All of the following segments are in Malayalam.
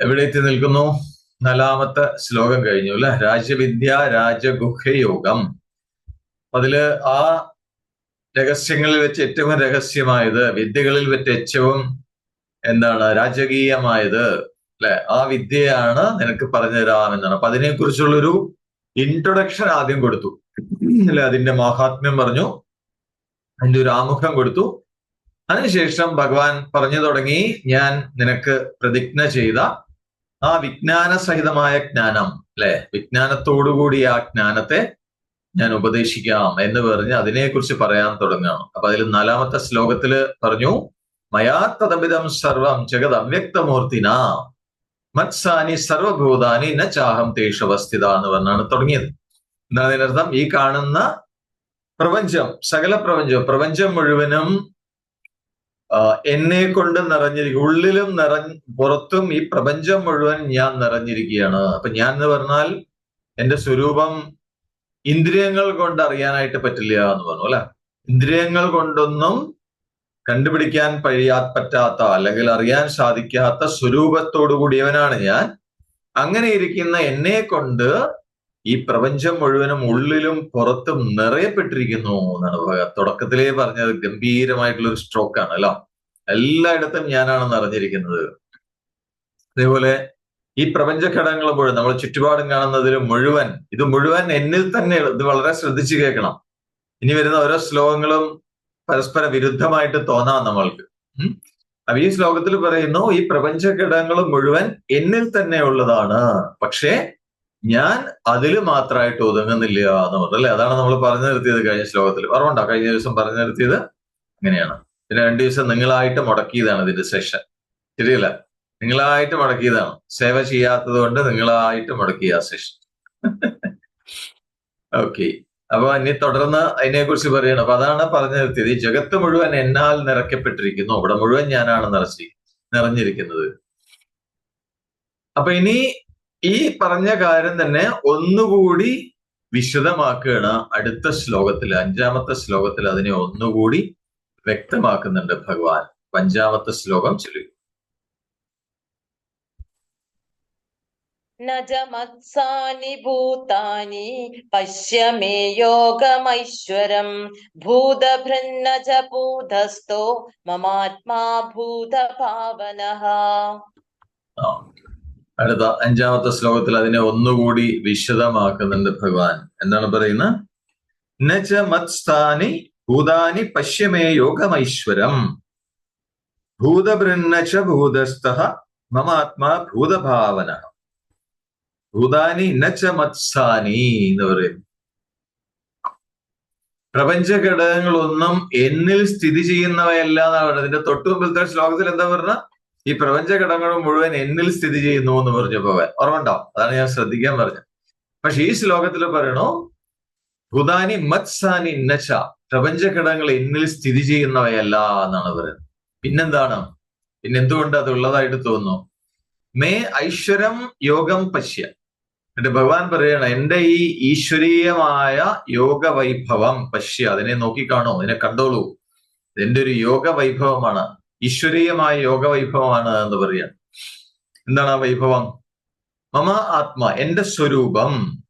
എവിടെ എത്തി നിൽക്കുന്നു? നാലാമത്തെ ശ്ലോകം കഴിഞ്ഞു അല്ലെ? രാജവിദ്യ രാജഗുഹയോഗം അതിൽ ആ രഹസ്യങ്ങളിൽ വെച്ച് ഏറ്റവും രഹസ്യമായത് വിദ്യകളിൽ വെച്ച് ഏറ്റവും എന്താണ് രാജകീയമായത് അല്ലെ? ആ വിദ്യയാണ് നിനക്ക് പറഞ്ഞു തരാമെന്നാണ്. അപ്പൊ അതിനെ കുറിച്ചുള്ളൊരു ഇൻട്രൊഡക്ഷൻ ആദ്യം കൊടുത്തു. അല്ലെ? അതിന്റെ മഹാത്മ്യം പറഞ്ഞു. അതിന്റെ ഒരു ആമുഖം കൊടുത്തു. അതിനുശേഷം ഭഗവാൻ പറഞ്ഞു തുടങ്ങി ഞാൻ നിനക്ക് പ്രതിജ്ഞ ചെയ്ത ആ വിജ്ഞാന സഹിതമായ ജ്ഞാനം അല്ലെ വിജ്ഞാനത്തോടുകൂടി ആ ജ്ഞാനത്തെ ഞാൻ ഉപദേശിക്കാം എന്ന് പറഞ്ഞ് അതിനെക്കുറിച്ച് പറയാൻ തുടങ്ങുകയാണ്. അപ്പൊ അതിൽ നാലാമത്തെ ശ്ലോകത്തിൽ പറഞ്ഞു മയാത്തതമിതം സർവം ജഗത് അവ്യക്തമൂർത്തിന മത്സാനി സർവഭൂതാനി ന ചാഹം തേഷവസ്ഥിത എന്ന് പറഞ്ഞാണ് തുടങ്ങിയത്. എന്താണ് അതിനർത്ഥം? ഈ കാണുന്ന പ്രപഞ്ചം സകല പ്രപഞ്ചം പ്രപഞ്ചം മുഴുവനും എന്നെ കൊണ്ട് നിറഞ്ഞിരിക്കും ഉള്ളിലും നിറഞ്ഞ പുറത്തും ഈ പ്രപഞ്ചം മുഴുവൻ ഞാൻ നിറഞ്ഞിരിക്കുകയാണ്. അപ്പൊ ഞാൻ എന്ന് പറഞ്ഞാൽ എന്റെ സ്വരൂപം ഇന്ദ്രിയങ്ങൾ കൊണ്ട് അറിയാനായിട്ട് പറ്റില്ല എന്ന് പറഞ്ഞു അല്ലെ? ഇന്ദ്രിയങ്ങൾ കൊണ്ടൊന്നും കണ്ടുപിടിക്കാൻ കഴിയാ പറ്റാത്ത അല്ലെങ്കിൽ അറിയാൻ സാധിക്കാത്ത സ്വരൂപത്തോടു കൂടിയവനാണ് ഞാൻ. അങ്ങനെ ഇരിക്കുന്ന എന്നെ കൊണ്ട് ഈ പ്രപഞ്ചം മുഴുവനും ഉള്ളിലും പുറത്തും നിറയപ്പെട്ടിരിക്കുന്നു എന്നാണ് തുടക്കത്തിലേ പറഞ്ഞത് ഗംഭീരമായിട്ടുള്ള ഒരു സ്ട്രോക്കാണ് അല്ലോ? എല്ലായിടത്തും ഞാനാണെന്ന് അറിഞ്ഞിരിക്കുന്നത്. അതേപോലെ ഈ പ്രപഞ്ച ഘടകങ്ങൾ മുഴുവൻ നമ്മൾ ചുറ്റുപാടും കാണുന്നതിൽ മുഴുവൻ ഇത് മുഴുവൻ എന്നിൽ തന്നെ ഇത് വളരെ ശ്രദ്ധിച്ചു കേൾക്കണം. ഇനി വരുന്ന ഓരോ ശ്ലോകങ്ങളും പരസ്പര വിരുദ്ധമായിട്ട് തോന്നാം നമ്മൾക്ക്. അപ്പൊ ഈ ശ്ലോകത്തിൽ പറയുന്നു ഈ പ്രപഞ്ച ഘടകങ്ങൾ മുഴുവൻ എന്നിൽ തന്നെ ഉള്ളതാണ്. പക്ഷേ ഞാൻ അതിൽ മാത്രമായിട്ട് ഒതുങ്ങുന്നില്ല എന്ന് പറഞ്ഞു. അല്ലെ? അതാണ് നമ്മൾ പറഞ്ഞു നിർത്തിയത് കഴിഞ്ഞ ശ്ലോകത്തിൽ. ഓർമ്മണ്ടോ കഴിഞ്ഞ ദിവസം പറഞ്ഞു നിർത്തിയത് അങ്ങനെയാണ് പിന്നെ രണ്ടു ദിവസം നിങ്ങളായിട്ട് മുടക്കിയതാണ് ഇതിന്റെ സെഷൻ ശരിയല്ല? നിങ്ങളായിട്ട് മുടക്കിയതാണ്. സേവ ചെയ്യാത്തത് കൊണ്ട് നിങ്ങളായിട്ട് മുടക്കിയ സെഷൻ ഓക്കെ അപ്പൊ ഇനി തുടർന്ന് അതിനെ കുറിച്ച് പറയണം. അപ്പൊ അതാണ് പറഞ്ഞു നിർത്തിയത്. ഈ ജഗത്ത് മുഴുവൻ എന്നാൽ നിറയ്ക്കപ്പെട്ടിരിക്കുന്നു. അവിടെ മുഴുവൻ ഞാനാണ് നിറച്ചി നിറഞ്ഞിരിക്കുന്നത്. അപ്പൊ ഇനി ഈ പറഞ്ഞ കാര്യം തന്നെ ഒന്നുകൂടി വിശദമാക്കുകയാണ് അടുത്ത ശ്ലോകത്തിൽ അഞ്ചാമത്തെ ശ്ലോകത്തിൽ അതിനെ ഒന്നുകൂടി വ്യക്തമാക്കുന്നുണ്ട് ഭഗവാൻ. പഞ്ചാമത്തെ ശ്ലോകം ചൊല്ലി. നജമത്സാനി ഭൂതാനി പശ്യ യോഗമൈശ്വരം. ഭൂതഭൃന്നജ ഭൂതസ്ഥോ മമാത്മാ ഭൂതഭാവന. അടുത്ത അഞ്ചാമത്തെ ശ്ലോകത്തിൽ അതിനെ ഒന്നുകൂടി വിശദമാക്കുന്നുണ്ട് ഭഗവാൻ. എന്താണ് പറയുന്നത്? നച്ച ഭൂതാനി പശ്യമേ യോഗമൈശ്വരം. ഭൂതബൃന്നച്ച ഭൂതസ്ഥ മമാത്മാ ഭൂതഭാവന. ഭൂതാനി നച്ച മത്സാനി എന്ന് പറയും പ്രപഞ്ച ഘടകങ്ങളൊന്നും എന്നിൽ സ്ഥിതി ചെയ്യുന്നവയല്ല എന്നാണ് പറയുന്നത് ഇതിന്റെ തൊട്ടു മുമ്പിലത്തെ ശ്ലോകത്തിൽ എന്താ പറഞ്ഞ ഈ പ്രപഞ്ച ഘടകങ്ങൾ മുഴുവൻ എന്നിൽ സ്ഥിതി ചെയ്യുന്നു എന്ന് പറഞ്ഞു പോകാൻ ഓർമ്മണ്ടോ അതാണ് ഞാൻ ശ്രദ്ധിക്കാൻ പറഞ്ഞത്. പക്ഷെ ഈ ശ്ലോകത്തിൽ പറയണു ഭൂതാനി മത്സാനി നച്ച പ്രപഞ്ച ഘടകങ്ങൾ എന്നിൽ സ്ഥിതി ചെയ്യുന്നവയല്ല എന്നാണ് പറയുന്നത്. പിന്നെന്താണ്? പിന്നെ എന്തുകൊണ്ട് അത് ഉള്ളതായിട്ട് തോന്നുന്നു? മേ ഐശ്വരം യോഗം പശ്യ. എന്നിട്ട് ഭഗവാൻ പറയണം എന്റെ ഈ ഈശ്വരീയമായ യോഗ വൈഭവം പശ്യ. അതിനെ നോക്കിക്കാണോ അതിനെ കണ്ടോളൂ. എന്റെ ഒരു യോഗ വൈഭവമാണ് ഈശ്വരീയമായ യോഗ വൈഭവമാണ് എന്ന് പറയാം. എന്താണ് ആ വൈഭവം? മമ ആത്മ എന്റെ സ്വരൂപം.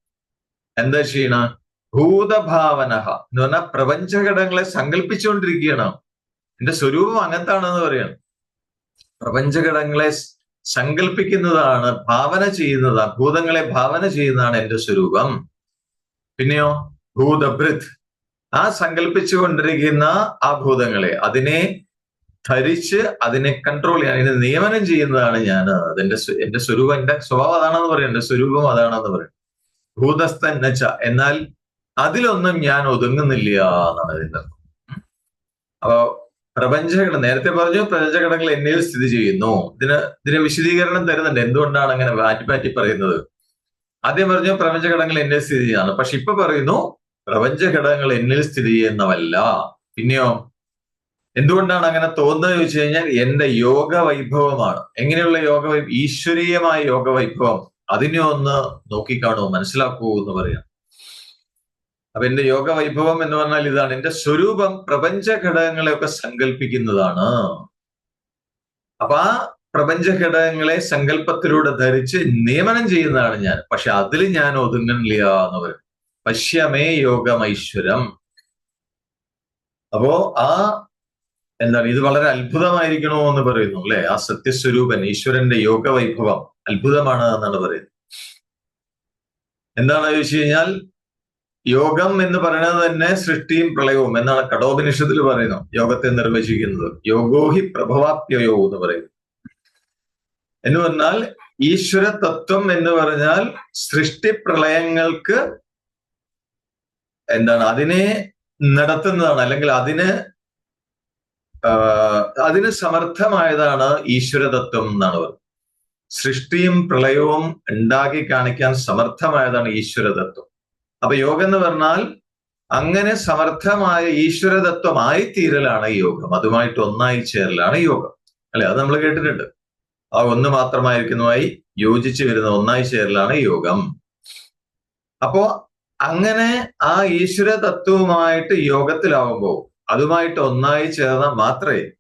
എന്താ ചെയ്യണ? ഭൂതഭാവന എന്ന് പറഞ്ഞാൽ പ്രപഞ്ചഘടകങ്ങളെ സങ്കല്പിച്ചുകൊണ്ടിരിക്കുകയാണ്. എന്റെ സ്വരൂപം അങ്ങനത്താണെന്ന് പറയാണ്. പ്രപഞ്ചഘടകങ്ങളെ സങ്കല്പിക്കുന്നതാണ് ഭാവന ചെയ്യുന്നതാണ് ഭൂതങ്ങളെ ഭാവന ചെയ്യുന്നതാണ് എന്റെ സ്വരൂപം. പിന്നെയോ ഭൂതഭൃത്. ആ സങ്കല്പിച്ചുകൊണ്ടിരിക്കുന്ന ആ ഭൂതങ്ങളെ അതിനെ ധരിച്ച് അതിനെ കൺട്രോൾ ചെയ്യാൻ അതിനെ നിയമനം ചെയ്യുന്നതാണ് ഞാൻ. അതെന്റെ എന്റെ സ്വരൂപം എന്റെ സ്വഭാവം അതാണെന്ന് പറയും. എന്റെ സ്വരൂപം അതാണെന്ന് പറയും. ഭൂതസ്ഥൻ നച്ച എന്നാൽ അതിലൊന്നും ഞാൻ ഒതുങ്ങുന്നില്ല എന്നാണ് ഇതിന്റെ അപ്പോ പ്രപഞ്ചഘടന നേരത്തെ പറഞ്ഞു പ്രപഞ്ചഘടനകൾ എന്നിൽ സ്ഥിതി ചെയ്യുന്നു. ഇതിന് ഇതിന് വിശദീകരണം തരുന്നുണ്ട്. എന്തുകൊണ്ടാണ് അങ്ങനെ മാറ്റി മാറ്റി പറയുന്നത്? ആദ്യം പറഞ്ഞു പ്രപഞ്ചഘടനകൾ എന്നിൽ സ്ഥിതി ചെയ്യുന്നതാണ് പക്ഷെ ഇപ്പൊ പറയുന്നു പ്രപഞ്ചഘടകങ്ങൾ എന്നിൽ സ്ഥിതി ചെയ്യുന്നവല്ല. പിന്നെയോ എന്തുകൊണ്ടാണ് അങ്ങനെ തോന്നുന്നത് ചോദിച്ചു കഴിഞ്ഞാൽ എന്റെ യോഗ വൈഭവമാണ് എങ്ങനെയുള്ള യോഗ വൈഭവം ഈശ്വരീയമായ യോഗ വൈഭവം അതിനെ ഒന്ന് നോക്കിക്കാണോ മനസ്സിലാക്കൂ എന്ന് പറയാം. അപ്പൊ എന്റെ യോഗ വൈഭവം എന്ന് പറഞ്ഞാൽ ഇതാണ്. എന്റെ സ്വരൂപം പ്രപഞ്ച ഘടകങ്ങളെയൊക്കെ സങ്കല്പിക്കുന്നതാണ് അപ്പൊ ആ പ്രപഞ്ച ഘടകങ്ങളെ സങ്കല്പത്തിലൂടെ ധരിച്ച് നിയമനം ചെയ്യുന്നതാണ് ഞാൻ. പക്ഷെ അതിൽ ഞാൻ ഒതുങ്ങണില്ല എന്ന് പറയും. പശ്യമേ യോഗമൈശ്വരം. അപ്പോ ആ എന്താണ് ഇത് വളരെ അത്ഭുതമായിരിക്കണോ എന്ന് പറയുന്നു അല്ലെ? ആ സത്യസ്വരൂപൻ ഈശ്വരന്റെ യോഗ വൈഭവം അത്ഭുതമാണ് എന്നാണ് പറയുന്നത്. എന്താണ് ചോദിച്ചു കഴിഞ്ഞാൽ യോഗം എന്ന് പറയുന്നത് തന്നെ സൃഷ്ടിയും പ്രളയവും എന്നാണ് കടോപനിഷത്തിൽ പറയുന്നത് യോഗത്തെ നിർവചിക്കുന്നത്. യോഗോഹി പ്രഭവാപ്യയോ എന്ന് പറയുന്നു. എന്ന് പറഞ്ഞാൽ ഈശ്വര തത്വം എന്ന് പറഞ്ഞാൽ സൃഷ്ടി പ്രളയങ്ങൾക്ക് എന്താണ് അതിനെ നടത്തുന്നതാണ് അല്ലെങ്കിൽ അതിന് അതിന് സമർത്ഥമായതാണ് ഈശ്വരതത്വം എന്നാണ് പറയുന്നത് സൃഷ്ടിയും പ്രളയവും ഉണ്ടാക്കി കാണിക്കാൻ സമർത്ഥമായതാണ് ഈശ്വരതത്വം. അപ്പൊ യോഗം എന്ന് പറഞ്ഞാൽ അങ്ങനെ സമർത്ഥമായ ഈശ്വരതത്വമായി തീരലാണ് യോഗം. അതുമായിട്ട് ഒന്നായി ചേരലാണ് യോഗം. അല്ലെ? അത് നമ്മൾ കേട്ടിട്ടുണ്ട്. ആ ഒന്ന് മാത്രമായിരിക്കുന്നതുമായി യോജിച്ചു വരുന്ന ഒന്നായി ചേരലാണ് യോഗം. അപ്പോ അങ്ങനെ ആ ഈശ്വര തത്വവുമായിട്ട് യോഗത്തിലാവുമ്പോൾ അതുമായിട്ട് ഒന്നായി ചേർന്നാൽ മാത്രമേ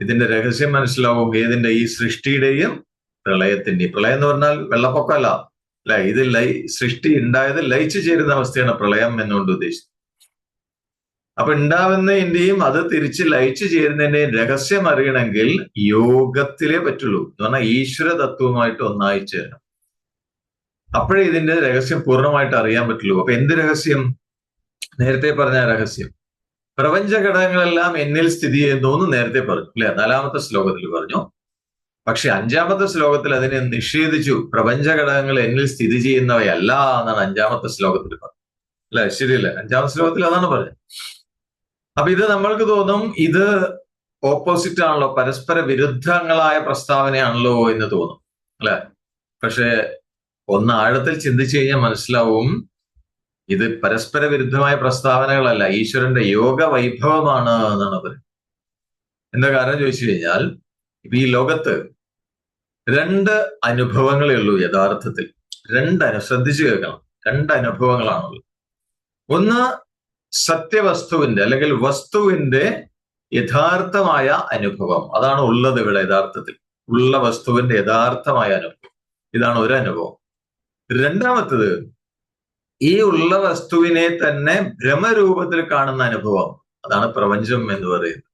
ഇതിന്റെ രഹസ്യം മനസ്സിലാവൂ ഏതിന്റെ ഈ സൃഷ്ടിയുടെയും പ്രളയത്തിന്റെ പ്രളയം എന്ന് പറഞ്ഞാൽ വെള്ളപ്പൊക്കമല്ല അല്ല? ഇത് ലൈ സൃഷ്ടി ഉണ്ടായത് ലയിച്ചു ചേരുന്ന അവസ്ഥയാണ് പ്രളയം എന്നുകൊണ്ട് ഉദ്ദേശിച്ചത്. അപ്പൊ ഉണ്ടാവുന്നതിന്റെയും അത് തിരിച്ച് ലയിച്ചു ചേരുന്നതിന്റെയും രഹസ്യം അറിയണമെങ്കിൽ യോഗത്തിലേ പറ്റുള്ളൂ. എന്ന് പറഞ്ഞാൽ ഈശ്വര തത്വവുമായിട്ട് ഒന്നായി ചേരണം. അപ്പോഴേ ഇതിന്റെ രഹസ്യം പൂർണമായിട്ട് അറിയാൻ പറ്റുള്ളൂ. അപ്പൊ എന്ത് രഹസ്യം? നേരത്തെ പറഞ്ഞ രഹസ്യം. പ്രപഞ്ച ഘടകങ്ങളെല്ലാം എന്നിൽ സ്ഥിതി ചെയ്യുന്നു എന്ന് നേരത്തെ പറഞ്ഞു അല്ലെ? നാലാമത്തെ ശ്ലോകത്തിൽ പറഞ്ഞു. പക്ഷെ അഞ്ചാമത്തെ ശ്ലോകത്തിൽ അതിനെ നിഷേധിച്ചു. പ്രപഞ്ച ഘടകങ്ങൾ എന്നിൽ സ്ഥിതി ചെയ്യുന്നവയല്ല എന്നാണ് അഞ്ചാമത്തെ ശ്ലോകത്തിൽ പറഞ്ഞത്. അല്ലെ? ശരിയല്ലേ? അഞ്ചാമത്തെ ശ്ലോകത്തിൽ അതാണ് പറഞ്ഞത്. അപ്പൊ ഇത് നമ്മൾക്ക് തോന്നും ഇത് ഓപ്പോസിറ്റ് ആണല്ലോ പരസ്പര വിരുദ്ധങ്ങളായ പ്രസ്താവനയാണല്ലോ എന്ന് തോന്നും. അല്ലെ? പക്ഷെ ഒന്ന് ആഴത്തിൽ ചിന്തിച്ചു കഴിഞ്ഞാൽ മനസ്സിലാവും ഇത് പരസ്പര വിരുദ്ധമായ പ്രസ്താവനകളല്ല. ഈശ്വരന്റെ യോഗ വൈഭവമാണ് എന്നാണ് പറയുന്നത് എന്താ കാരണം ചോദിച്ചു കഴിഞ്ഞാൽ ഇപ്പൊ ഈ ലോകത്ത് രണ്ട് അനുഭവങ്ങളേ ഉള്ളൂ യഥാർത്ഥത്തിൽ. രണ്ട് അനു ശ്രദ്ധിച്ചു കേൾക്കണം. രണ്ട് അനുഭവങ്ങളാണുള്ളത്. ഒന്ന് സത്യവസ്തുവിന്റെ അല്ലെങ്കിൽ വസ്തുവിന്റെ യഥാർത്ഥമായ അനുഭവം. അതാണ് ഉള്ളത് ഇവിടെ യഥാർത്ഥത്തിൽ. ഉള്ള വസ്തുവിന്റെ യഥാർത്ഥമായ അനുഭവം. ഇതാണ് ഒരു അനുഭവം. രണ്ടാമത്തത് ഈ ഉള്ള വസ്തുവിനെ തന്നെ ഭ്രമരൂപത്തിൽ കാണുന്ന അനുഭവം. അതാണ് പ്രപഞ്ചം എന്ന് പറയുന്നത്.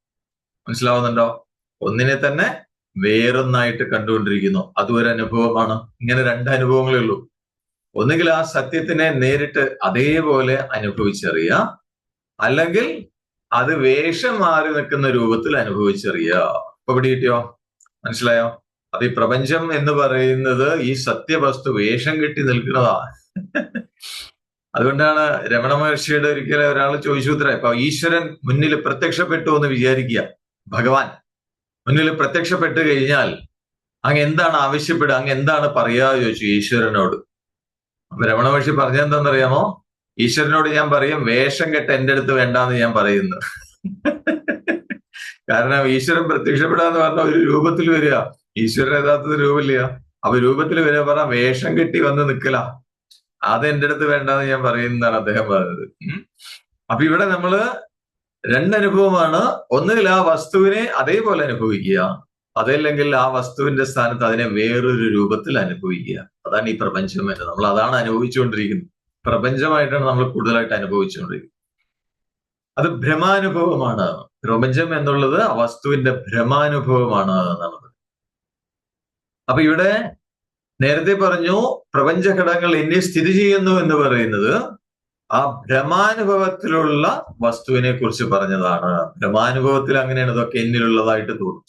മനസ്സിലാവുന്നുണ്ടോ? ഒന്നിനെ തന്നെ വേറൊന്നായിട്ട് കണ്ടുകൊണ്ടിരിക്കുന്നു. അതും ഒരു അനുഭവമാണ്. ഇങ്ങനെ രണ്ട് അനുഭവങ്ങളേ ഉള്ളൂ. ഒന്നുകിൽ ആ സത്യത്തിനെ നേരിട്ട് അതേപോലെ അനുഭവിച്ചറിയുക അല്ലെങ്കിൽ അത് വേഷം മാറി നിൽക്കുന്ന രൂപത്തിൽ അനുഭവിച്ചറിയുക ഇപ്പൊ പിടികിട്ടിയോ മനസ്സിലായോ? അപ്പൊ ഈ പ്രപഞ്ചം എന്ന് പറയുന്നത് ഈ സത്യവസ്തു വേഷം കെട്ടി നിൽക്കുന്നതാ അതുകൊണ്ടാണ് രമണ മഹർഷിയുടെ ഒരിക്കലും ഒരാൾ ചോദിച്ചു ഉത്തര ഇപ്പൊ ഈശ്വരൻ മുന്നിൽ പ്രത്യക്ഷപ്പെട്ടു എന്ന് വിചാരിക്കുക ഭഗവാൻ മുന്നിൽ പ്രത്യക്ഷപ്പെട്ടു കഴിഞ്ഞാൽ അങ്ങ് എന്താണ് ആവശ്യപ്പെടുക അങ്ങ് എന്താണ് പറയുക ചോദിച്ചു ഈശ്വരനോട്. അപ്പൊ രമണ മഹർഷി പറഞ്ഞെന്താണെന്നറിയാമോ ഈശ്വരനോട് ഞാൻ പറയും വേഷം കെട്ട എന്റെ അടുത്ത് വേണ്ടാന്ന് ഞാൻ പറയുന്നു. കാരണം ഈശ്വരൻ പ്രത്യക്ഷപ്പെടാന്ന് പറഞ്ഞ ഒരു രൂപത്തിൽ വരിക. ഈശ്വരൻ യഥാർത്ഥത്തിൽ രൂപമില്ല. അപ്പൊ രൂപത്തിൽ വരിക പറഞ്ഞ വേഷം കെട്ടി വന്ന് നിൽക്കല. അത് എന്റെ അടുത്ത് വേണ്ടെന്ന് ഞാൻ പറയുന്നതാണ് അദ്ദേഹം പറഞ്ഞത്. അപ്പൊ ഇവിടെ നമ്മൾ രണ്ടനുഭവമാണ്. ഒന്നുകിൽ ആ വസ്തുവിനെ അതേപോലെ അനുഭവിക്കുക. അതല്ലെങ്കിൽ ആ വസ്തുവിന്റെ സ്ഥാനത്ത് അതിനെ വേറൊരു രൂപത്തിൽ അനുഭവിക്കുക. അതാണ് ഈ പ്രപഞ്ചം എന്ന്. നമ്മൾ അതാണ് അനുഭവിച്ചുകൊണ്ടിരിക്കുന്നത്. പ്രപഞ്ചമായിട്ടാണ് നമ്മൾ കൂടുതലായിട്ട് അനുഭവിച്ചുകൊണ്ടിരിക്കുന്നത്. അത് ഭ്രമാനുഭവമാണ്. പ്രപഞ്ചം എന്നുള്ളത് ആ വസ്തുവിന്റെ ഭ്രമാനുഭവമാണ് എന്നുള്ളത്. അപ്പൊ ഇവിടെ നേരത്തെ പറഞ്ഞു പ്രപഞ്ച ഘടകങ്ങൾ എന്നെ സ്ഥിതി ചെയ്യുന്നു എന്ന് പറയുന്നത് ആ ഭ്രമാനുഭവത്തിലുള്ള വസ്തുവിനെ കുറിച്ച് പറഞ്ഞതാണ്. ഭ്രമാനുഭവത്തിൽ അങ്ങനെയാണ് ഇതൊക്കെ എന്നിലുള്ളതായിട്ട് തോന്നും.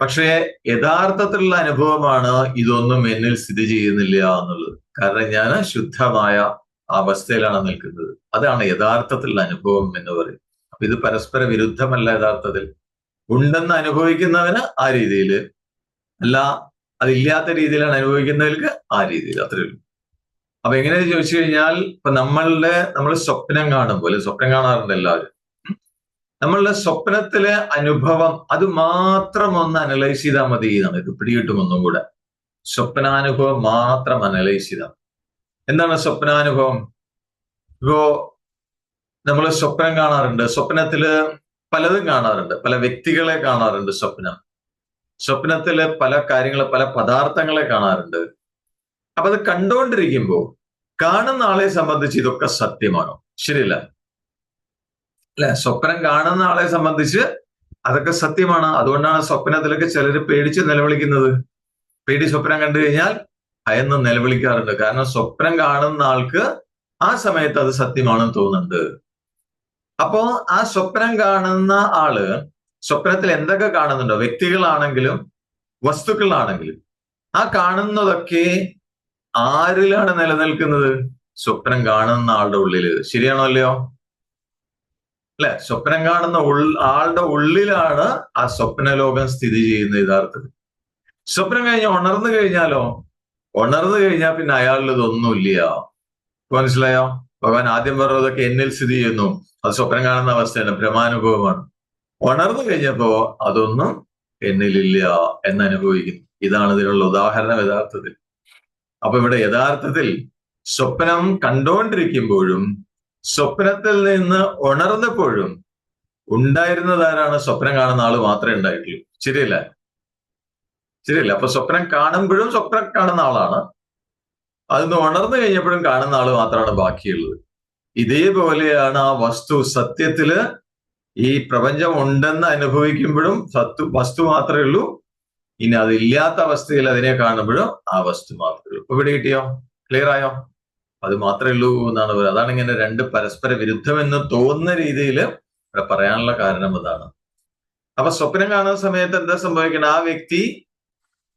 പക്ഷേ യഥാർത്ഥത്തിലുള്ള അനുഭവമാണ് ഇതൊന്നും എന്നിൽ സ്ഥിതി ചെയ്യുന്നില്ല എന്നുള്ളത്. കാരണം ഞാൻ ശുദ്ധമായ അവസ്ഥയിലാണ് നിൽക്കുന്നത്. അതാണ് യഥാർത്ഥത്തിലുള്ള അനുഭവം എന്ന് പറയും അപ്പൊ ഇത് പരസ്പര വിരുദ്ധമല്ല യഥാർത്ഥത്തിൽ. ഉണ്ടെന്ന് അനുഭവിക്കുന്നവന് ആ രീതിയിൽ അല്ല അതില്ലാത്ത രീതിയിലാണ് അനുഭവിക്കുന്നവർക്ക് ആ രീതിയിൽ അത്രേ ഉള്ളൂ. അപ്പൊ എങ്ങനെ ചോദിച്ചു കഴിഞ്ഞാൽ ഇപ്പൊ നമ്മളുടെ നമ്മൾ സ്വപ്നം കാണുമ്പോൾ സ്വപ്നം കാണാറുണ്ട് എല്ലാവരും. നമ്മളുടെ സ്വപ്നത്തിലെ അനുഭവം അത് മാത്രം ഒന്ന് അനലൈസ് ചെയ്താൽ മതി നമുക്ക് പിടികിട്ടും ഒന്നും കൂടെ. സ്വപ്നാനുഭവം മാത്രം അനലൈസ് ചെയ്താൽ എന്താണ് സ്വപ്നാനുഭവം? ഇപ്പോ നമ്മൾ സ്വപ്നം കാണാറുണ്ട്. സ്വപ്നത്തിൽ പലതും കാണാറുണ്ട്. പല വ്യക്തികളെ കാണാറുണ്ട് സ്വപ്നം. സ്വപ്നത്തിൽ പല കാര്യങ്ങളെ പല പദാർത്ഥങ്ങളെ കാണാറുണ്ട്. അപ്പൊ അത് കണ്ടുകൊണ്ടിരിക്കുമ്പോൾ കാണുന്ന ആളെ സംബന്ധിച്ച് ഇതൊക്കെ സത്യമാണോ? ശരിയല്ല. അല്ലെ? സ്വപ്നം കാണുന്ന ആളെ സംബന്ധിച്ച് അതൊക്കെ സത്യമാണ്. അതുകൊണ്ടാണ് സ്വപ്നത്തിലൊക്കെ ചിലർ പേടിച്ച് നിലവിളിക്കുന്നത്. പേടി സ്വപ്നം കണ്ടു കഴിഞ്ഞാൽ ഭയന്ന് നിലവിളിക്കാറുണ്ട്. കാരണം സ്വപ്നം കാണുന്ന ആൾക്ക് ആ സമയത്ത് അത് സത്യമാണെന്ന് തോന്നുന്നുണ്ട്. അപ്പോ ആ സ്വപ്നം കാണുന്ന ആൾ സ്വപ്നത്തിൽ എന്തൊക്കെ കാണുന്നുണ്ടോ? വ്യക്തികളാണെങ്കിലും വസ്തുക്കളാണെങ്കിലും. ആ കാണുന്നതൊക്കെ ആരിലാണ് നിലനിൽക്കുന്നത്? സ്വപ്നം കാണുന്ന ആളുടെ ഉള്ളിൽ ശരിയാണോ അല്ലയോ? അല്ലെ? സ്വപ്നം കാണുന്ന ആളുടെ ഉള്ളിലാണ് ആ സ്വപ്നലോകം സ്ഥിതി ചെയ്യുന്നത് യഥാർത്ഥത്തിൽ. സ്വപ്നം കഴിഞ്ഞ് ഉണർന്നു കഴിഞ്ഞാലോ? ഉണർന്നു കഴിഞ്ഞാൽ പിന്നെ അയാളിൽ ഇതൊന്നുമില്ല മനസ്സിലായോ? ഭഗവാൻ ആദ്യം പറഞ്ഞതൊക്കെ എന്നിൽ സ്ഥിതി ചെയ്യുന്നു. അത് സ്വപ്നം കാണുന്ന അവസ്ഥയാണ്. ഭ്രമാനുഭവമാണ് ഉണർന്നു കഴിഞ്ഞപ്പോ അതൊന്നും എന്നിലില്ല എന്ന് അനുഭവിക്കുന്നു ഇതാണ് ഇതിനുള്ള ഉദാഹരണം യഥാർത്ഥത്തിൽ. അപ്പൊ ഇവിടെ യഥാർത്ഥത്തിൽ സ്വപ്നം കണ്ടുകൊണ്ടിരിക്കുമ്പോഴും സ്വപ്നത്തിൽ നിന്ന് ഉണർന്നപ്പോഴും ഉണ്ടായിരുന്നതാരാണ് സ്വപ്നം കാണുന്ന ആൾ മാത്രമേ ഉണ്ടായിട്ടുള്ളൂ. ശരിയല്ല? ശരിയല്ല. അപ്പൊ സ്വപ്നം കാണുമ്പോഴും സ്വപ്നം കാണുന്ന ആളാണ്. അതിന്ന് ഉണർന്നു കഴിഞ്ഞപ്പോഴും കാണുന്ന ആൾ മാത്രമാണ് ബാക്കിയുള്ളത്. ഇതേപോലെയാണ് ആ വസ്തു സത്യത്തിൽ ഈ പ്രപഞ്ചം ഉണ്ടെന്ന് അനുഭവിക്കുമ്പോഴും സത്തു വസ്തു മാത്രമേ ഉള്ളൂ. ഇനി അതില്ലാത്ത അവസ്ഥയിൽ അതിനെ കാണുമ്പോഴും ആ വസ്തു മാത്രമേ ഉള്ളൂ. ഇപ്പൊ ഇവിടെ കിട്ടിയോ? ക്ലിയർ ആയോ? അത് മാത്രമേ ഉള്ളൂ എന്നാണ് പറയുന്നത് അതാണ് ഇങ്ങനെ രണ്ട് പരസ്പര വിരുദ്ധമെന്ന് തോന്നുന്ന രീതിയിൽ ഇവിടെ പറയാനുള്ള കാരണം അതാണ്. അപ്പൊ സ്വപ്നം കാണുന്ന സമയത്ത് എന്താ സംഭവിക്കണം? ആ വ്യക്തി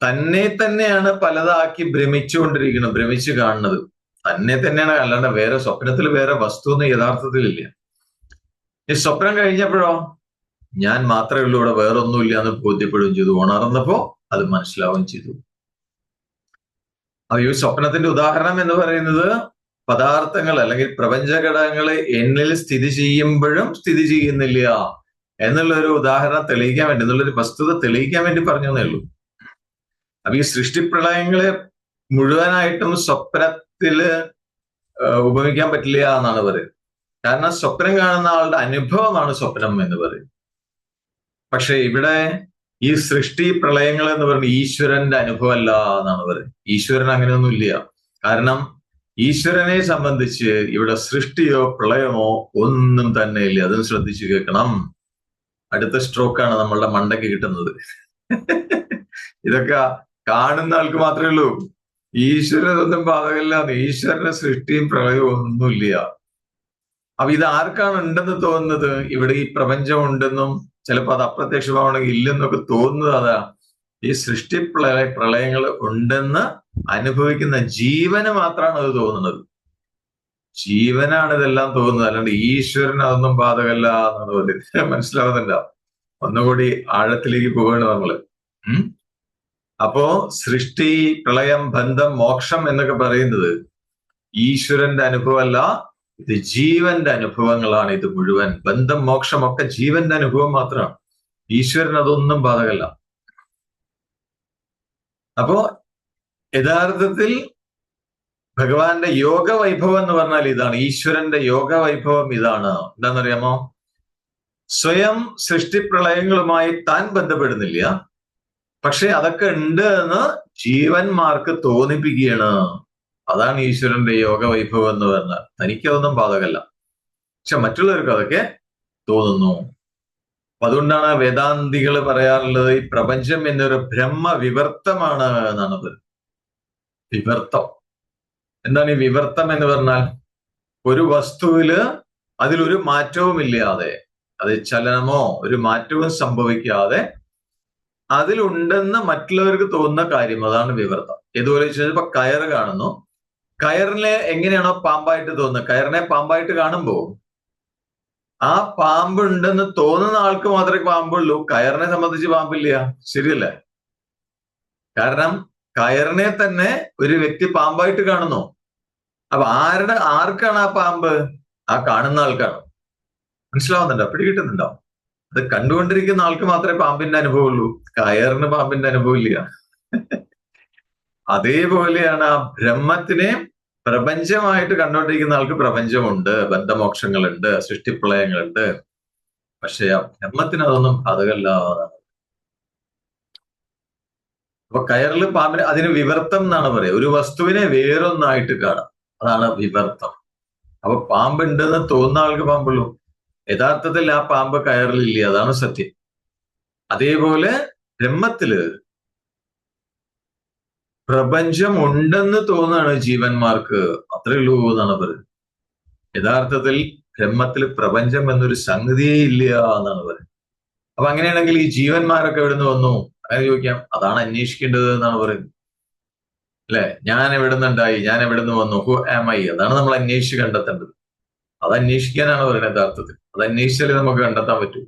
തന്നെ തന്നെയാണ് പലതാക്കി ഭ്രമിച്ചുകൊണ്ടിരിക്കുന്നത് ഭ്രമിച്ചു കാണുന്നത്. തന്നെ തന്നെയാണ് അല്ലാണ്ട് വേറെ സ്വപ്നത്തിൽ വേറെ വസ്തു ഒന്നും യഥാർത്ഥത്തിലില്ല. ഈ സ്വപ്നം കഴിഞ്ഞപ്പോഴോ? ഞാൻ മാത്രമേ ഉള്ളൂ ഇവിടെ വേറൊന്നുമില്ല എന്ന് ബോധ്യപ്പെടുകയും ചെയ്തു. ഉണർന്നപ്പോ അത് മനസ്സിലാവുകയും ചെയ്തു. ഈ സ്വപ്നത്തിന്റെ ഉദാഹരണം എന്ന് പറയുന്നത് പദാർത്ഥങ്ങൾ അല്ലെങ്കിൽ പ്രപഞ്ച ഘടകങ്ങൾ എന്നിൽ സ്ഥിതി ചെയ്യുമ്പോഴും സ്ഥിതി ചെയ്യുന്നില്ല എന്നുള്ള ഒരു ഉദാഹരണം തെളിയിക്കാൻ വേണ്ടി എന്നുള്ളൊരു വസ്തുത തെളിയിക്കാൻ വേണ്ടി പറഞ്ഞേ ഉള്ളൂ. അപ്പൊ ഈ സൃഷ്ടിപ്രളയങ്ങളെ മുഴുവനായിട്ടും സ്വപ്നത്തിൽ ഉപമിക്കാൻ പറ്റില്ല എന്നാണ് പറയുന്നത്. കാരണം സ്വപ്നം കാണുന്ന ആളുടെ അനുഭവമാണ് സ്വപ്നം എന്ന് പറയും പക്ഷെ ഇവിടെ ഈ സൃഷ്ടി പ്രളയങ്ങൾ എന്ന് പറയുന്നത് ഈശ്വരന്റെ അനുഭവമല്ല എന്നാണ് പറയുന്നത്. ഈശ്വരൻ അങ്ങനെയൊന്നും ഇല്ല കാരണം ഈശ്വരനെ സംബന്ധിച്ച് ഇവിടെ സൃഷ്ടിയോ പ്രളയമോ ഒന്നും തന്നെ ഇല്ല. അതും ശ്രദ്ധിച്ചു കേൾക്കണം. അടുത്ത സ്ട്രോക്കാണ് നമ്മളുടെ മണ്ടയ്ക്ക് കിട്ടുന്നത്. ഇതൊക്കെ കാണുന്ന ആൾക്ക് മാത്രമേ ഉള്ളൂ. ഈശ്വരനൊന്നും ബാധകമില്ല. ഈശ്വരന്റെ സൃഷ്ടിയും പ്രളയവും ഒന്നുമില്ല. അപ്പൊ ഇത് ആർക്കാണ് ഉണ്ടെന്ന് തോന്നുന്നത്? ഇവിടെ ഈ പ്രപഞ്ചം ഉണ്ടെന്നും ചിലപ്പോൾ അത് അപ്രത്യക്ഷമാവണമെങ്കിൽ ഇല്ലെന്നൊക്കെ തോന്നുന്നത് അതാ. ഈ സൃഷ്ടി പ്രളയ പ്രളയങ്ങൾ ഉണ്ടെന്ന് അനുഭവിക്കുന്ന ജീവന് മാത്രമാണ് അത് തോന്നുന്നത്. ജീവനാണ് ഇതെല്ലാം തോന്നുന്നത്. അല്ലാണ്ട് ഈശ്വരൻ അതൊന്നും ബാധകല്ല എന്നത് പോലെ മനസ്സിലാവുന്നില്ല. ഒന്നുകൂടി ആഴത്തിലേക്ക് പോവുകയാണ് നമ്മൾ. ഉം? അപ്പോ സൃഷ്ടി പ്രളയം ബന്ധം മോക്ഷം എന്നൊക്കെ പറയുന്നത് ഈശ്വരന്റെ അനുഭവമല്ല ഇത് ജീവന്റെ അനുഭവങ്ങളാണ് ഇത് മുഴുവൻ. ബന്ധം മോക്ഷമൊക്കെ ജീവന്റെ അനുഭവം മാത്രമാണ്. ഈശ്വരൻ അതൊന്നും ബാധകല്ല അപ്പോ യഥാർത്ഥത്തിൽ ഭഗവാന്റെ യോഗ വൈഭവം എന്ന് പറഞ്ഞാൽ ഇതാണ്. ഈശ്വരന്റെ യോഗ വൈഭവം ഇതാണ്. എന്താണെന്നറിയാമോ? സ്വയം സൃഷ്ടിപ്രളയങ്ങളുമായി താൻ ബന്ധപ്പെടുന്നില്ല. പക്ഷെ അതൊക്കെ ഉണ്ട് എന്ന് ജീവന്മാർക്ക് തോന്നിപ്പിക്കുകയാണ്. അതാണ് ഈശ്വരന്റെ യോഗ വൈഭവം എന്ന് പറഞ്ഞാൽ തനിക്കതൊന്നും ബാധകല്ല പക്ഷെ മറ്റുള്ളവർക്ക് അതൊക്കെ തോന്നുന്നു. അപ്പൊ അതുകൊണ്ടാണ് വേദാന്തികൾ പറയാറുള്ളത് ഈ പ്രപഞ്ചം എന്നൊരു ബ്രഹ്മ വിവർത്തമാണ് എന്നാണ് വിവർത്തം. എന്താണ് ഈ വിവർത്തം എന്ന് പറഞ്ഞാൽ? ഒരു വസ്തുവിൽ അതിലൊരു മാറ്റവും ഇല്ലാതെ അത് ചലനമോ ഒരു മാറ്റവും സംഭവിക്കാതെ അതിലുണ്ടെന്ന് മറ്റുള്ളവർക്ക് തോന്നുന്ന കാര്യം അതാണ് വിവർത്തം. ഇതുപോലെ ചോദിച്ചപ്പോ കയറ് കാണുന്നു. കയറിനെ എങ്ങനെയാണോ പാമ്പായിട്ട് തോന്നുന്നത്? കയറിനെ പാമ്പായിട്ട് കാണുമ്പോൾ ആ പാമ്പ് ഉണ്ടെന്ന് തോന്നുന്ന ആൾക്ക് മാത്രമേ പാമ്പുള്ളൂ. കയറിനെ സംബന്ധിച്ച് പാമ്പില്ല. ശരിയല്ലേ? കാരണം കയറിനെ തന്നെ ഒരു വ്യക്തി പാമ്പായിട്ട് കാണുന്നു. അപ്പൊ ആരുടെ ആർക്കാണ് ആ പാമ്പ്? ആ കാണുന്ന ആൾക്കാണ് മനസ്സിലാവുന്നുണ്ടോ? പിടികിട്ടുന്നുണ്ടോ? അത് കണ്ടുകൊണ്ടിരിക്കുന്ന ആൾക്ക് മാത്രമേ പാമ്പിന്റെ അനുഭവം ഉള്ളൂ കയറിന് പാമ്പിന്റെ അനുഭവം ഇല്ല അതേപോലെയാണ് ആ ബ്രഹ്മത്തിനെ പ്രപഞ്ചമായിട്ട് കണ്ടുകൊണ്ടിരിക്കുന്ന ആൾക്ക് പ്രപഞ്ചമുണ്ട് ബന്ധമോക്ഷങ്ങളുണ്ട് സൃഷ്ടിപ്രളയങ്ങളുണ്ട്. പക്ഷെ ആ ബ്രഹ്മത്തിന് അതൊന്നും ബാധകമല്ലാതാണ് അപ്പൊ കയറിൽ പാമ്പിന് അതിന് വിവർത്തം എന്നാണ് പറയുക. ഒരു വസ്തുവിനെ വേറൊന്നായിട്ട് കാണാം. അതാണ് വിവർത്തം അപ്പൊ പാമ്പുണ്ടെന്ന് തോന്നുന്ന ആൾക്ക് പാമ്പുള്ളൂ. യഥാർത്ഥത്തിൽ ആ പാമ്പ് കയറിലില്ല? അതാണ് സത്യം. അതേപോലെ ബ്രഹ്മത്തിൽ പ്രപഞ്ചം ഉണ്ടെന്ന് തോന്നാണ് ജീവന്മാർക്ക്. അത്രേ ഉള്ളൂ എന്നാണ് പറയുന്നത്. യഥാർത്ഥത്തിൽ ബ്രഹ്മത്തിൽ പ്രപഞ്ചം എന്നൊരു സംഗതിയേ ഇല്ല എന്നാണ് പറയുന്നത്. അപ്പൊ അങ്ങനെയാണെങ്കിൽ ഈ ജീവന്മാരൊക്കെ എവിടുന്ന് വന്നു? അങ്ങനെ ചോദിക്കാം. അതാണ് അന്വേഷിക്കേണ്ടത് എന്നാണ് പറയുന്നത്. അല്ലെ? ഞാൻ എവിടെ നിന്നുണ്ടായി ഞാൻ എവിടെ നിന്ന് വന്നു? ഹു ആം ഐ അതാണ് നമ്മൾ അന്വേഷിച്ച് കണ്ടെത്തേണ്ടത്. അത് അന്വേഷിക്കാനാണ് പറയുന്നത് യഥാർത്ഥത്തിൽ. അത് അന്വേഷിച്ചാലേ നമുക്ക് കണ്ടെത്താൻ പറ്റൂ.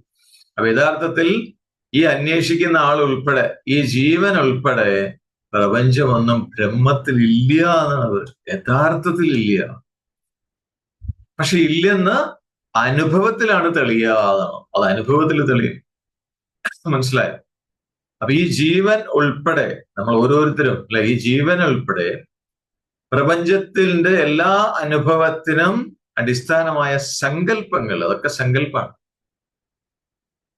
അപ്പൊ യഥാർത്ഥത്തിൽ ഈ അന്വേഷിക്കുന്ന ആൾ ഉൾപ്പെടെ ഈ ജീവൻ ഉൾപ്പെടെ പ്രപഞ്ചമൊന്നും ബ്രഹ്മത്തിൽ ഇല്ല എന്നാണ് അവർ യഥാർത്ഥത്തിൽ ഇല്ല പക്ഷെ ഇല്ലെന്ന് അനുഭവത്തിലാണ് തെളിയാതാണ് അത് അനുഭവത്തിൽ തെളിയും. മനസ്സിലായോ? അപ്പൊ ഈ ജീവൻ ഉൾപ്പെടെ നമ്മൾ ഓരോരുത്തരും അല്ലെ ഈ ജീവൻ ഉൾപ്പെടെ പ്രപഞ്ചത്തിന്റെ എല്ലാ അനുഭവത്തിനും അടിസ്ഥാനമായ സങ്കല്പങ്ങൾ അതൊക്കെ സങ്കല്പമാണ്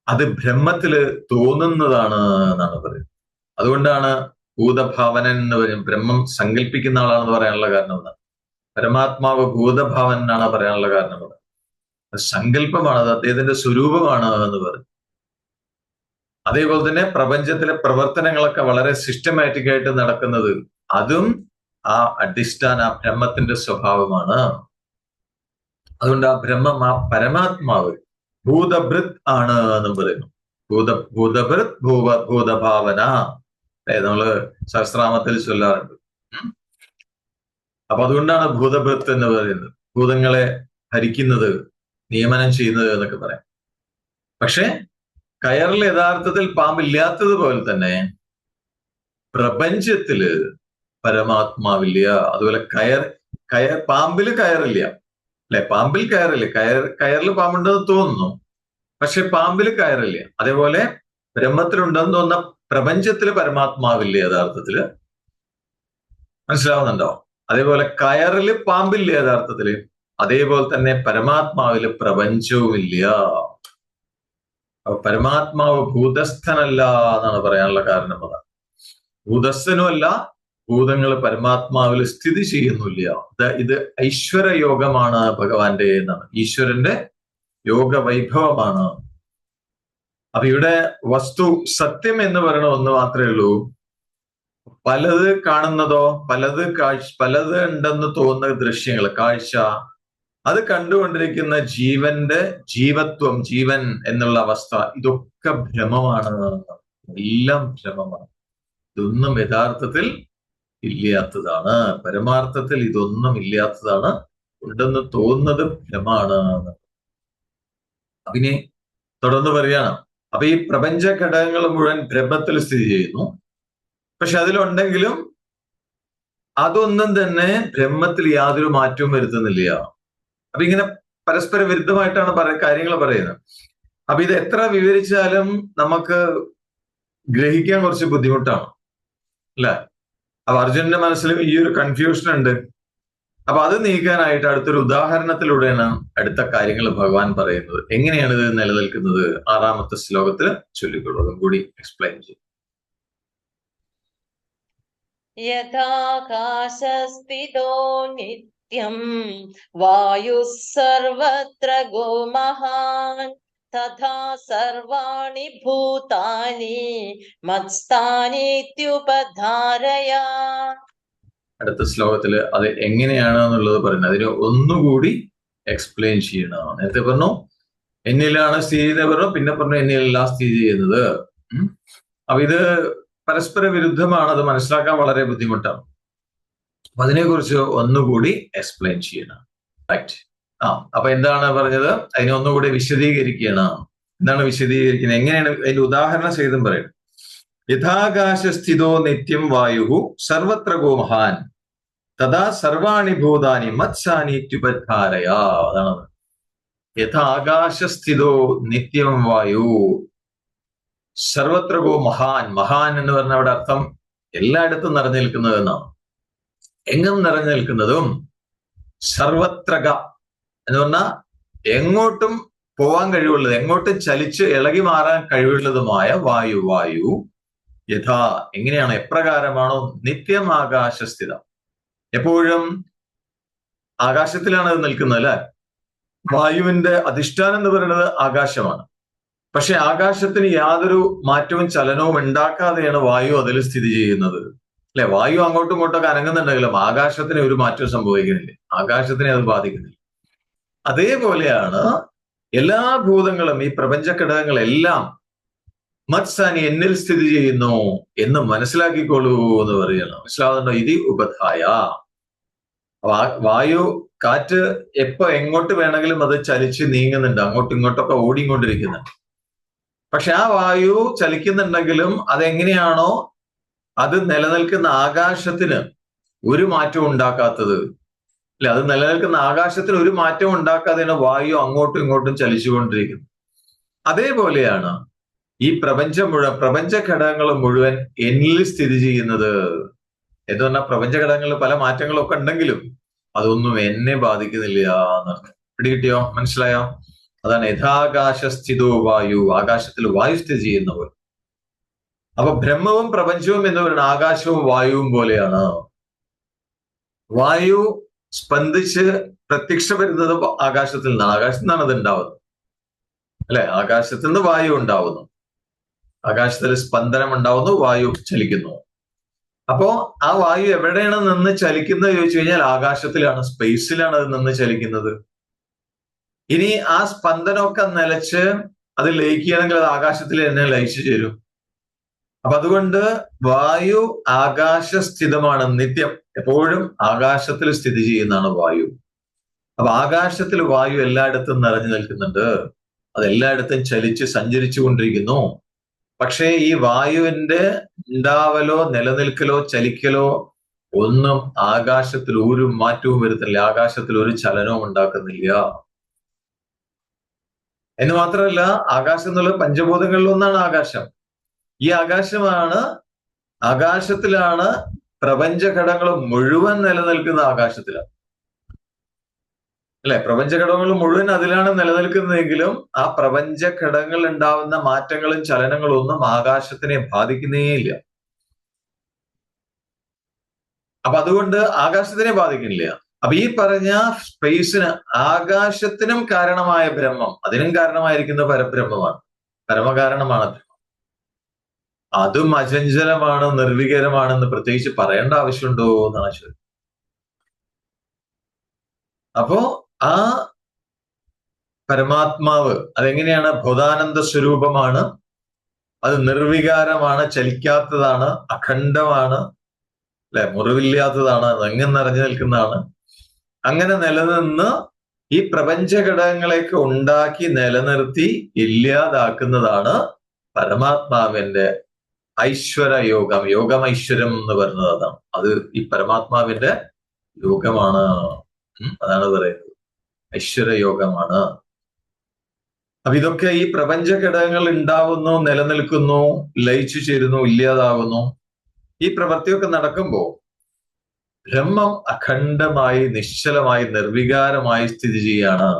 അത് ബ്രഹ്മത്തിൽ തോന്നുന്നതാണ് എന്നാണ് പറയുന്നത്. അതുകൊണ്ടാണ് ഭൂതഭാവനൻ എന്ന് പറയും. ബ്രഹ്മം സങ്കല്പിക്കുന്ന ആളാണെന്ന് പറയാനുള്ള കാരണം അതാണ്. പരമാത്മാവ് ഭൂതഭാവൻ എന്നാണ് പറയാനുള്ള കാരണം അത് സങ്കല്പമാണ് അത് അദ്ദേഹത്തിന്റെ സ്വരൂപമാണ് എന്ന് പറയും. അതേപോലെ തന്നെ പ്രപഞ്ചത്തിലെ പ്രവർത്തനങ്ങളൊക്കെ വളരെ സിസ്റ്റമാറ്റിക് ആയിട്ട് നടക്കുന്നത് അതും ആ അടിസ്ഥാന ആ ബ്രഹ്മത്തിന്റെ സ്വഭാവമാണ്. അതുകൊണ്ട് ആ ബ്രഹ്മം ആ പരമാത്മാവ് ഭൂതഭൃത് ആണ് എന്ന് പറയുന്നു. ഭൂത ഭൂതഭൃത് ഭൂവ ഭൂതഭാവന. നമ്മൾ ശാസ്ത്രാമത്തിൽ ചൊല്ലാറുണ്ട്. അപ്പൊ അതുകൊണ്ടാണ് ഭൂതഭൃത്ത് എന്ന് പറയുന്നത്. ഭൂതങ്ങളെ ഭരിക്കുന്നത് നിയമനം ചെയ്യുന്നത് എന്നൊക്കെ പറയാം. പക്ഷെ കയറിൽ യഥാർത്ഥത്തിൽ പാമ്പില്ലാത്തതുപോലെ തന്നെ പ്രപഞ്ചത്തിൽ പരമാത്മാവില്ല. അതുപോലെ കയർ കയർ പാമ്പിൽ കയറില്ല. അല്ലെ? പാമ്പിൽ കയറില്ല. കയർ കയറിൽ പാമ്പുണ്ടെന്ന് തോന്നുന്നു. പക്ഷെ പാമ്പിൽ കയറില്ല. അതേപോലെ ബ്രഹ്മത്തിലുണ്ടെന്ന് തോന്നുന്ന പ്രപഞ്ചത്തിൽ പരമാത്മാവില്ല യഥാർത്ഥത്തിൽ? മനസ്സിലാവുന്നുണ്ടോ? അതേപോലെ കയറിൽ പാമ്പില്ല യഥാർത്ഥത്തിൽ? അതേപോലെ തന്നെ പരമാത്മാവിൽ പ്രപഞ്ചവുമില്ല. അപ്പൊ പരമാത്മാവ് ഭൂതസ്ഥനല്ല എന്നാണ് പറയാനുള്ള കാരണം അതാണ് ഭൂതസ്ഥനുമല്ല ഭൂതങ്ങൾ പരമാത്മാവിൽ സ്ഥിതി ചെയ്യുന്നില്ല ഇത് ഐശ്വര യോഗമാണ് ഭഗവാന്റെ എന്നാണ്. ഈശ്വരന്റെ യോഗ വൈഭവമാണ് അപ്പൊ ഇവിടെ വസ്തു സത്യം എന്ന് പറയണ ഒന്ന് മാത്രമേ ഉള്ളൂ. പലത് കാണുന്നതോ പലത് കാഴ്ച പലത് ഉണ്ടെന്ന് തോന്നുന്ന ദൃശ്യങ്ങൾ കാഴ്ച അത് കണ്ടുകൊണ്ടിരിക്കുന്ന ജീവന്റെ ജീവത്വം ജീവൻ എന്നുള്ള അവസ്ഥ ഇതൊക്കെ ഭ്രമമാണ്. എല്ലാം ഭ്രമമാണ്. ഇതൊന്നും യഥാർത്ഥത്തിൽ ഇല്ലാത്തതാണ്. പരമാർത്ഥത്തിൽ ഇതൊന്നും ഇല്ലാത്തതാണ്. ഉണ്ടെന്ന് തോന്നുന്നത് ഭ്രമാണ് അതിനെ തുടർന്ന് പറയാണ്. അപ്പൊ ഈ പ്രപഞ്ച ഘടകങ്ങൾ മുഴുവൻ ബ്രഹ്മത്തിൽ സ്ഥിതി ചെയ്യുന്നു. പക്ഷെ അതിലുണ്ടെങ്കിലും അതൊന്നും തന്നെ ബ്രഹ്മത്തിൽ യാതൊരു മാറ്റവും വരുത്തുന്നില്ല. അപ്പൊ ഇങ്ങനെ പരസ്പര വിരുദ്ധമായിട്ടാണ് പറ കാര്യങ്ങൾ പറയുന്നത്. അപ്പൊ ഇത് എത്ര വിവരിച്ചാലും നമുക്ക് ഗ്രഹിക്കാൻ കുറച്ച് ബുദ്ധിമുട്ടാണ്. അല്ല? അപ്പൊ അർജുനന്റെ മനസ്സിലും ഈ ഒരു കൺഫ്യൂഷൻ ഉണ്ട്. അപ്പൊ അത് നീക്കാനായിട്ട് അടുത്തൊരു ഉദാഹരണത്തിലൂടെയാണ് അടുത്ത കാര്യങ്ങൾ ഭഗവാൻ പറയുന്നത്. എങ്ങനെയാണ് ഇത് നിലനിൽക്കുന്നത്? ആറാമത്തെ ശ്ലോകത്തിൽ ചൊല്ലിക്കൊള്ളൂ അതും കൂടി എക്സ്പ്ലെയിൻ ചെയ്യും. യഥാകാശസ്ഥിതോ നിത്യം വായു സർവത്ര ഗോമഹാൻ തഥാ സർവാണി ഭൂതാനി മത്സ്ഥാനീത്യുപധാരയ. അടുത്ത ശ്ലോകത്തിൽ അത് എങ്ങനെയാണ് എന്നുള്ളത് പറയുന്നത്. അതിനെ ഒന്നുകൂടി എക്സ്പ്ലെയിൻ ചെയ്യണം നേരത്തെ പറഞ്ഞു എന്നിലാണ് സ്ഥിതി ചെയ്യുന്നത് പറഞ്ഞു പിന്നെ പറഞ്ഞു എന്നിലല്ല സ്ഥിതി ചെയ്യുന്നത്. അപ്പൊ ഇത് പരസ്പര വിരുദ്ധമാണ് അത് മനസ്സിലാക്കാൻ വളരെ ബുദ്ധിമുട്ടാണ്. അപ്പൊ അതിനെക്കുറിച്ച് ഒന്നുകൂടി എക്സ്പ്ലെയിൻ ചെയ്യണം. റൈറ്റ് ആ അപ്പൊ എന്താണ് പറഞ്ഞത്? അതിനെ ഒന്നുകൂടി വിശദീകരിക്കണം. എന്താണ് വിശദീകരിക്കുന്നത്? എങ്ങനെയാണ് അതിന്റെ ഉദാഹരണം ചെയ്തും പറയുന്നത് യഥാകാശസ്ഥിതോ നിത്യം വായു സർവത്ര ഗോ മഹാൻ. തഥാ സർവാണി ഭൂതാനി മത്സാനീത്യുപധാരയ അതാണ് അത്. യഥാകാശസ്ഥിതോ നിത്യം വായു സർവത്ര ഗോ മഹാൻ. മഹാൻ എന്ന് പറഞ്ഞ അവിടെ അർത്ഥം എല്ലായിടത്തും നിറഞ്ഞു നിൽക്കുന്നത് എന്നാണ്. എങ്ങും നിറഞ്ഞു നിൽക്കുന്നതും സർവത്രക എന്ന് പറഞ്ഞാൽ എങ്ങോട്ടും പോവാൻ കഴിവുള്ളത് എങ്ങോട്ടും ചലിച്ച് ഇളകി മാറാൻ കഴിവുള്ളതുമായ വായു വായു. യഥാ എങ്ങനെയാണ് എപ്രകാരമാണോ നിത്യം ആകാശസ്ഥിതം. എപ്പോഴും ആകാശത്തിലാണ് അത് നിൽക്കുന്നത് അല്ലെ? വായുവിന്റെ അധിഷ്ഠാനം എന്ന് പറയുന്നത് ആകാശമാണ്. പക്ഷെ ആകാശത്തിന് യാതൊരു മാറ്റവും ചലനവും ഉണ്ടാക്കാതെയാണ് വായു അതിൽ സ്ഥിതി ചെയ്യുന്നത്. അല്ലെ? വായു അങ്ങോട്ടും ഇങ്ങോട്ടൊക്കെ അനങ്ങുന്നുണ്ടെങ്കിലും ആകാശത്തിന് ഒരു മാറ്റവും സംഭവിക്കുന്നില്ല. ആകാശത്തിനെ അത് ബാധിക്കുന്നില്ല. അതേപോലെയാണ് എല്ലാ ഭൂതങ്ങളും ഈ പ്രപഞ്ച ഘടകങ്ങളെല്ലാം മത്സാനി എന്നിൽ സ്ഥിതി ചെയ്യുന്നു എന്ന് മനസ്സിലാക്കിക്കൊള്ളൂ എന്ന് പറയണം മനസ്സിലാവുന്നുണ്ടോ? ഇതി ഉപധായ. വായു കാറ്റ് എപ്പോ എങ്ങോട്ട് വേണമെങ്കിലും അത് ചലിച്ച് നീങ്ങുന്നുണ്ട്. അങ്ങോട്ടും ഇങ്ങോട്ടൊക്കെ ഓടിക്കൊണ്ടിരിക്കുന്നുണ്ട്. പക്ഷെ ആ വായു ചലിക്കുന്നുണ്ടെങ്കിലും അതെങ്ങനെയാണോ അത് നിലനിൽക്കുന്ന ആകാശത്തിന് ഒരു മാറ്റവും ഉണ്ടാക്കാത്തത്. അല്ലെ അത് നിലനിൽക്കുന്ന ആകാശത്തിന് ഒരു മാറ്റവും ഉണ്ടാക്കാതെയാണ് വായു അങ്ങോട്ടും ഇങ്ങോട്ടും ചലിച്ചുകൊണ്ടിരിക്കുന്നത് അതേപോലെയാണ് ഈ പ്രപഞ്ചം മുഴുവൻ പ്രപഞ്ച ഘടകങ്ങൾ മുഴുവൻ എന്നിൽ സ്ഥിതി ചെയ്യുന്നത്. എന്ന് പറഞ്ഞാൽ പ്രപഞ്ച ഘടകങ്ങളിൽ പല മാറ്റങ്ങളൊക്കെ ഉണ്ടെങ്കിലും അതൊന്നും എന്നെ ബാധിക്കുന്നില്ല എന്നർത്ഥം. പിടികിട്ടിയോ മനസ്സിലായോ? അതാണ് യഥാകാശ സ്ഥിതോ വായു. ആകാശത്തിൽ വായു സ്ഥിതി ചെയ്യുന്ന പോലെ അപ്പൊ ബ്രഹ്മവും പ്രപഞ്ചവും എന്ന് പറയുന്ന ആകാശവും വായുവും പോലെയാണ്. വായു സ്പന്ദിച്ച് പ്രത്യക്ഷ വരുന്നത് ആകാശത്തിൽ നിന്നാണ് ആകാശത്തിൽ നിന്നാണ് അത് ഉണ്ടാവുന്നത്. അല്ലെ? ആകാശത്തിൽ നിന്ന് വായു ഉണ്ടാവുന്നു. ആകാശത്തിൽ സ്പന്ദനം ഉണ്ടാവുന്നു വായു ചലിക്കുന്നു. അപ്പോ ആ വായു എവിടെയാണ് നിന്ന് ചലിക്കുന്നത് ചോദിച്ചു കഴിഞ്ഞാൽ ആകാശത്തിലാണ് സ്പേസിലാണ് അത് നിന്ന് ചലിക്കുന്നത്. ഇനി ആ സ്പന്ദനമൊക്കെ നിലച്ച് അത് ലയിക്കുകയാണെങ്കിൽ അത് ആകാശത്തിൽ തന്നെ ലയിച്ചു ചേരും. അപ്പൊ അതുകൊണ്ട് വായു ആകാശസ്ഥിതമാണ് നിത്യം എപ്പോഴും ആകാശത്തിൽ സ്ഥിതി ചെയ്യുന്നതാണ് വായു. അപ്പൊ ആകാശത്തിൽ വായു എല്ലായിടത്തും നിറഞ്ഞു നിൽക്കുന്നുണ്ട്. അത് എല്ലായിടത്തും ചലിച്ച് സഞ്ചരിച്ചു കൊണ്ടിരിക്കുന്നു പക്ഷേ ഈ വായുവിന്റെ ഉണ്ടാവലോ നിലനിൽക്കലോ ചലിക്കലോ ഒന്നും ആകാശത്തിൽ ഒരു മാറ്റവും വരുത്തില്ല ആകാശത്തിൽ ഒരു ചലനവും ഉണ്ടാക്കുന്നില്ല. എന്ന് മാത്രമല്ല ആകാശം എന്നുള്ള പഞ്ചബോധങ്ങളിൽ ഒന്നാണ് ആകാശം. ഈ ആകാശമാണ് ആകാശത്തിലാണ് പ്രപഞ്ചഘടകങ്ങൾ മുഴുവൻ നിലനിൽക്കുന്ന ആകാശത്തിലാണ്. അല്ലെ? പ്രപഞ്ചഘടകങ്ങൾ മുഴുവൻ അതിലാണ് നിലനിൽക്കുന്നതെങ്കിലും ആ പ്രപഞ്ച ഘടകങ്ങൾ ഉണ്ടാവുന്ന മാറ്റങ്ങളും ചലനങ്ങളും ഒന്നും ആകാശത്തിനെ ബാധിക്കുന്നേയില്ല. അപ്പൊ അതുകൊണ്ട് ആകാശത്തിനെ ബാധിക്കുന്നില്ല. അപ്പൊ ഈ പറഞ്ഞ സ്പേസിന് ആകാശത്തിനും കാരണമായ ബ്രഹ്മം അതിനും കാരണമായിരിക്കുന്ന പരബ്രഹ്മമാണ്. പരമകാരണമാണ് അതും. അചഞ്ചലമാണ് നിർവികരമാണെന്ന് പ്രത്യേകിച്ച് പറയേണ്ട ആവശ്യമുണ്ടോ എന്നാണ് ചോദ്യം അപ്പോ ആ പരമാത്മാവ് അതെങ്ങനെയാണ്? ബോധാനന്ദ സ്വരൂപമാണ്. അത് നിർവികാരമാണ് ചലിക്കാത്തതാണ് അഖണ്ഡമാണ് അല്ലെ? മുറിവില്ലാത്തതാണ് എങ്ങും നിറഞ്ഞു നിൽക്കുന്നതാണ്. അങ്ങനെ നിലനിന്ന് ഈ പ്രപഞ്ച ഘടകങ്ങളെയൊക്കെ ഉണ്ടാക്കി നിലനിർത്തി ഇല്ലാതാക്കുന്നതാണ് പരമാത്മാവിന്റെ ഐശ്വര യോഗം യോഗം എന്ന് പറയുന്നത് അതാണ്. അത് ഈ പരമാത്മാവിന്റെ യോഗമാണ്. അതാണ് പറയുന്നത്. ഐശ്വര്യ യോഗമാണ് അപ്പൊ ഇതൊക്കെ ഈ പ്രപഞ്ച ഘടകങ്ങൾ ഉണ്ടാവുന്നു നിലനിൽക്കുന്നു ലയിച്ചു ചേരുന്നു ഇല്ലാതാവുന്നു. ഈ പ്രവൃത്തിയൊക്കെ നടക്കുമ്പോൾ ബ്രഹ്മം അഖണ്ഡമായി നിശ്ചലമായി നിർവികാരമായി സ്ഥിതി ചെയ്യാണ്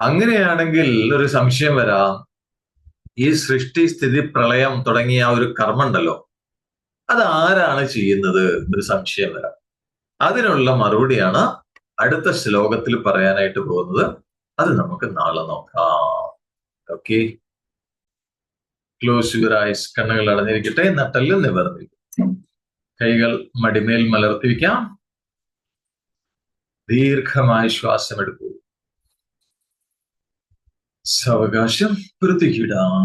അങ്ങനെയാണെങ്കിൽ ഒരു സംശയം വരാം. ഈ സൃഷ്ടി സ്ഥിതി പ്രളയം തുടങ്ങിയ ഒരു കർമ്മമുണ്ടല്ലോ അത് ആരാണ് ചെയ്യുന്നത്? ഒരു സംശയം വരാം. അതിനുള്ള മറുപടിയാണ് അടുത്ത ശ്ലോകത്തിൽ പറയാനായിട്ട് പോകുന്നത് അത് നമുക്ക് നാളെ നോക്കാം. ഓക്കെ ക്ലോസ് യുവർ ഐസ് കണ്ണുകൾ അടഞ്ഞിരിക്കട്ടെ. നട്ടൽ നിവർന്നിരിക്കും കൈകൾ മടിമേൽ മലർത്തിരിക്കാം ദീർഘമായി ശ്വാസം എടുക്കൂ സാവകാശം വൃത്തിക്കിടാം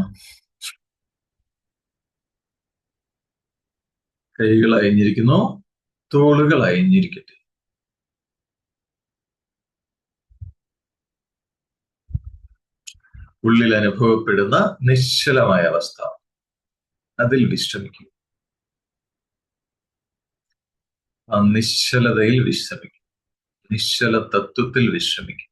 കൈകൾ അയഞ്ഞിരിക്കുന്നു. തോളുകൾ അയഞ്ഞിരിക്കട്ടെ. ഉള്ളിൽ അനുഭവപ്പെടുന്ന നിശ്ചലമായ അവസ്ഥ. അതിൽ വിശ്രമിക്കും. ആ നിശ്ചലതയിൽ വിശ്രമിക്കും. നിശ്ചല തത്വത്തിൽ വിശ്രമിക്കും.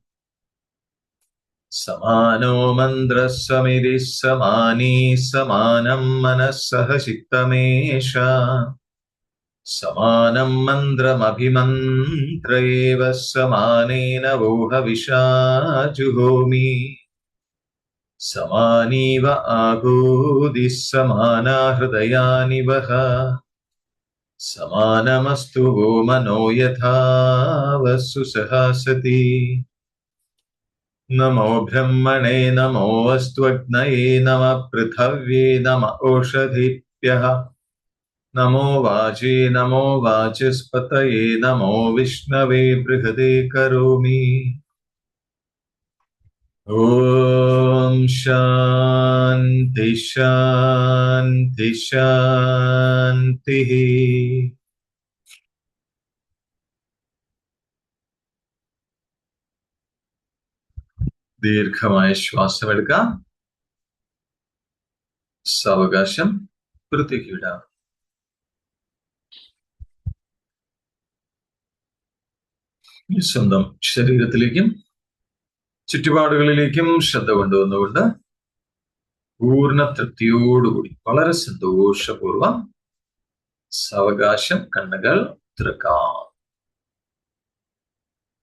समानो मन्द्रः समिधिः समानी समानं मनः सह चित्तमेषा समानं मन्त्रमभिमन्त्र एव समानेन वोहविषा जुहोमि समानीव आगोदिः समाना हृदयानि वः। समानमस्तु वो मनो यथा वस्सु सहासति नमो ब्रह्मणे, नमो अस्त्वग्नये नमः पृथव्ये, नम ओषधिभ्यः नमो वाचे, नमो वाचस्पतये, नमो विष्णवे, बृहदे करोमि। ॐ शान्ति शान्ति, शान्तिः। ദീർഘമായ ശ്വാസമെടുക്കാം. സാവകാശം വൃത്തിക്ക് വിടാം. സ്വന്തം ശരീരത്തിലേക്കും ചുറ്റുപാടുകളിലേക്കും ശ്രദ്ധ കൊണ്ടുവന്നുകൊണ്ട് പൂർണ തൃപ്തിയോടുകൂടി വളരെ സന്തോഷപൂർവം സാവകാശം കണ്ണുകൾ തുറക്കാം.